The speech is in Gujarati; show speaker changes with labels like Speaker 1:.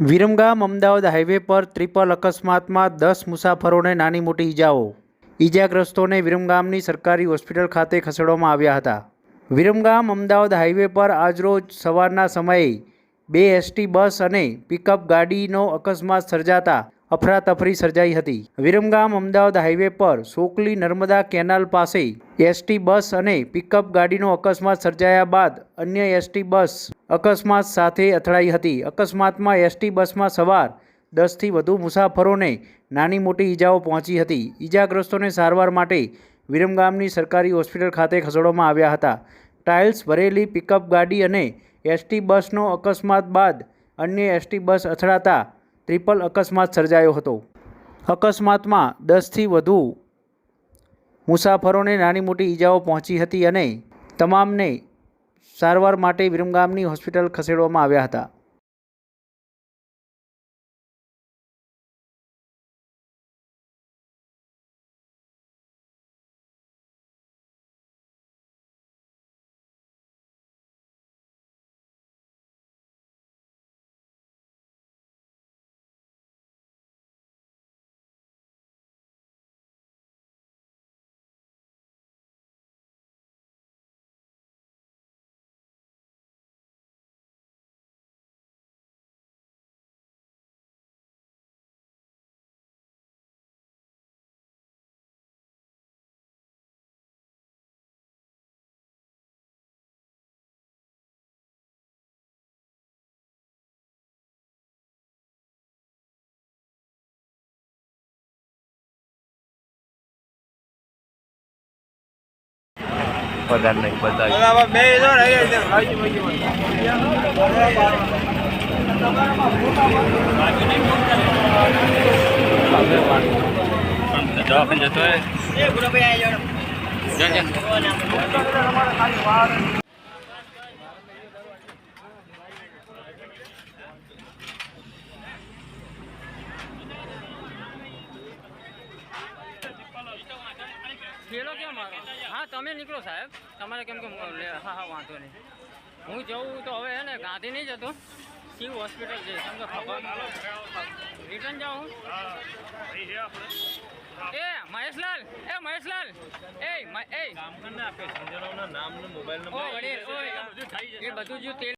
Speaker 1: વિરમગામ અમદાવાદ હાઈવે પર ટ્રિપલ અકસ્માતમાં દસ મુસાફરોને નાની મોટી ઈજાઓ. ઈજાગ્રસ્તોને વિરમગામની સરકારી હોસ્પિટલ ખાતે ખસેડવામાં આવ્યા હતા. વિરમગામ અમદાવાદ હાઈવે પર આજરોજ સવારના સમયે બે એસટી બસ અને પિકઅપ ગાડીનો અકસ્માત સર્જાતા અફરાતફરી સર્જાઈ હતી. વિરમગામ અમદાવાદ હાઈવે પર સોકલી નર્મદા કેનાલ પાસે એસટી બસ અને પિકઅપ ગાડીનો અકસ્માત સર્જાયા બાદ અન્ય એસટી બસ અકસ્માત સાથે અથડાઈ હતી. અકસ્માતમાં એસટી બસમાં સવાર દસથી વધુ મુસાફરોને નાની મોટી ઈજાઓ પહોંચી હતી. ઈજાગ્રસ્તોને સારવાર માટે વિરમગામની સરકારી હોસ્પિટલ ખાતે ખસેડવામાં આવ્યા હતા. ટાઇલ્સ, ભરેલી પિકઅપ ગાડી અને એસટી બસનો અકસ્માત બાદ અન્ય એસટી બસ અથડાતા ટ્રિપલ અકસ્માત સર્જાયો હતો. અકસ્માતમાં દસથી વધુ મુસાફરોને નાની મોટી ઈજાઓ પહોંચી હતી અને તમામને સારવાર માટે વિરમગામની હોસ્પિટલ ખસેડવામાં આવ્યા હતા.
Speaker 2: વધારે નહીં બધા જતો
Speaker 3: મારો. હા તમે નીકળો સાહેબ. તમારે કેમ કે હા હા વાંધો નહીં. હું જવું તો હવે હે ને ગાંધી નહીં જતો શિવ હોસ્પિટલ જઈશ તમને ખબર. રિટર્ન જાઉં એ મહેશલાલ એ મહેશલાલ. એ એ.
Speaker 2: નામ મોબાઈલ
Speaker 3: નંબર એ બધું જો તેલ